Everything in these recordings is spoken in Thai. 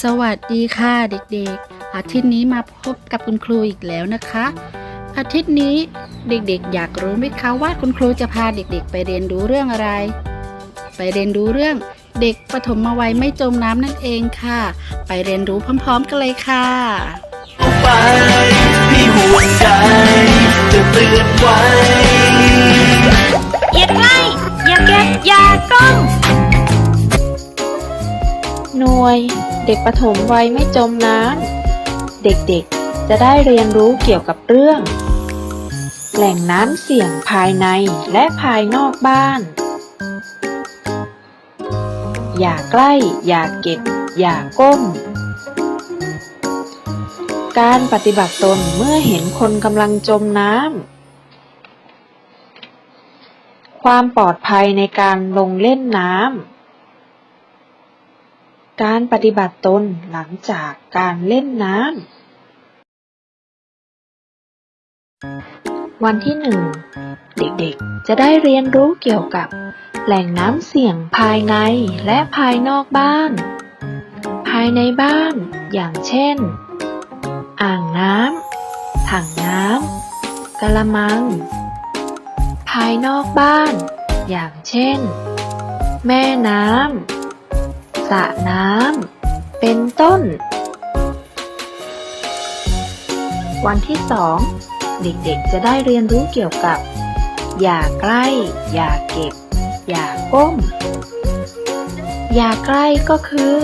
สวัสดีค่ะเด็กๆ อาทิตย์นี้มาพบกับคุณครูอีกแล้วนะคะ อาทิตย์นี้เด็กๆ อยากรู้ไหมคะว่าคุณครูจะพาเด็กๆ ไปเรียนรู้เรื่องอะไร ไปเรียนรู้เรื่องเด็กปฐมวัยไม่จมน้ำนั่นเองค่ะ ไปเรียนรู้พร้อมๆกันเลยค่ะไปพี่ห่วงใยจะเตือนไว้อย่าใกล้อย่าเก็บอย่ากล้องหน่ วย เด็กปฐมวัยไม่จมน้ำ เด็กๆ จะได้เรียนรู้เกี่ยวกับเรื่อง แหล่งน้ำเสี่ยงภายในและภายนอกบ้าน อย่าใกล้ อย่าเก็บ อย่าก้ม การปฏิบัติตนเมื่อเห็นคนกำลังจมน้ำความปลอดภัยในการลงเล่นน้ำ การปฏิบัติตนหลังจากการเล่นน้ำ วันที่หนึ่งเด็กๆ จะได้เรียนรู้เกี่ยวกับ แหล่งน้ำเสี่ยงภายในและภายนอกบ้าน ภายในบ้าน อย่างเช่น อ่างน้ำ ถังน้ำกะละมัง ภายนอกบ้าน อย่างเช่น แม่น้ำ สระน้ำ เป็นต้น วันที่สองเด็กๆจะได้เรียนรู้เกี่ยวกับ อย่าใกล้ อย่าเก็บ อย่าก้ม อย่าใกล้ก็คือ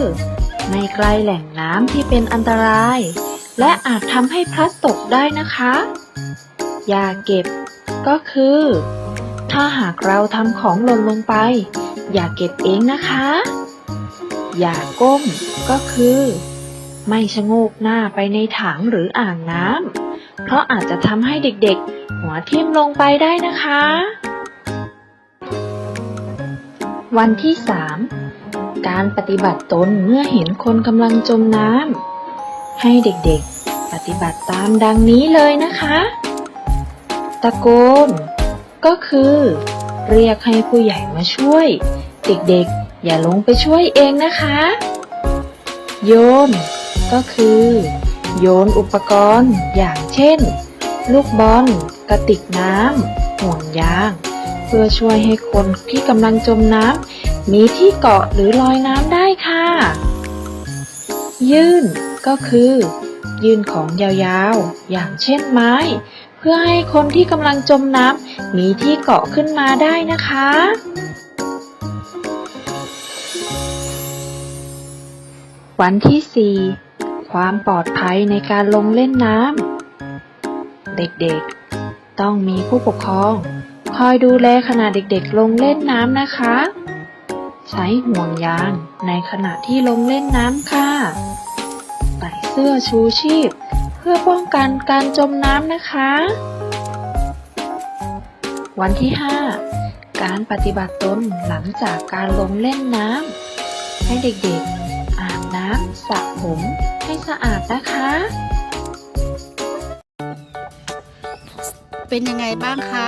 ไม่ใกล้แหล่งน้ำที่เป็นอันตราย และอาจทำให้พลัดตกได้นะคะ อย่าเก็บก็คือ ถ้าหากเราทำของหล่นลงไป อย่าเก็บเองนะคะ อย่าก้ม ก็คือ ไม่ชะโงกหน้าไปในถังหรืออ่างน้ำเพราะอาจจะทำให้เด็กๆ หัวทิ่มลงไปได้นะคะ วันที่ 3 การปฏิบัติตนเมื่อเห็นคนกำลังจมน้ำให้เด็กๆ ปฏิบัติตามดังนี้เลยนะคะ ตะโกน ก็คือ เรียกให้ผู้ใหญ่มาช่วย เด็กๆ อย่าลงไปช่วยเองนะคะ โยน ก็คือ โยนอุปกรณ์อย่างเช่น ลูกบอลกระติกน้ำห่วงยาง เพื่อช่วยให้คนที่กำลังจมน้ำมีที่เกาะหรือลอยน้ำได้ค่ะ ยื่น ก็คือ ยื่นของยาวๆ อย่างเช่นไม้ เพื่อให้คนที่กำลังจมน้ำมีที่เกาะขึ้นมาได้นะคะ วันที่ 4 ความปลอดภัยในการลงเล่นน้ำ เด็กๆ ต้องมีผู้ปกครอง คอยดูแลขณะเด็กๆ ลงเล่นน้ำนะคะ ใช้ห่วงยางในขณะที่ลงเล่นน้ำค่ะ ใส่เสื้อชูชีพ เพื่อป้องกันการจมน้ำนะคะ วันที่ 5 การปฏิบัติตนหลังจากการลงเล่นน้ำให้เด็กๆ น้ำสระผมให้สะอาดนะคะ เป็นยังไงบ้างคะ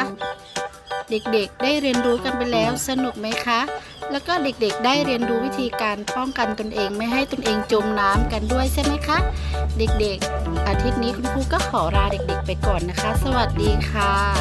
เด็กๆได้เรียนรู้กันไปแล้วสนุกไหมคะ แล้วก็เด็กๆได้เรียนรู้วิธีการป้องกันตนเองไม่ให้ตนเองจมน้ำกันด้วยใช่ไหมคะ เด็กๆ อาทิตย์นี้คุณครูก็ขอลาเด็กๆไปก่อนนะคะ สวัสดีค่ะ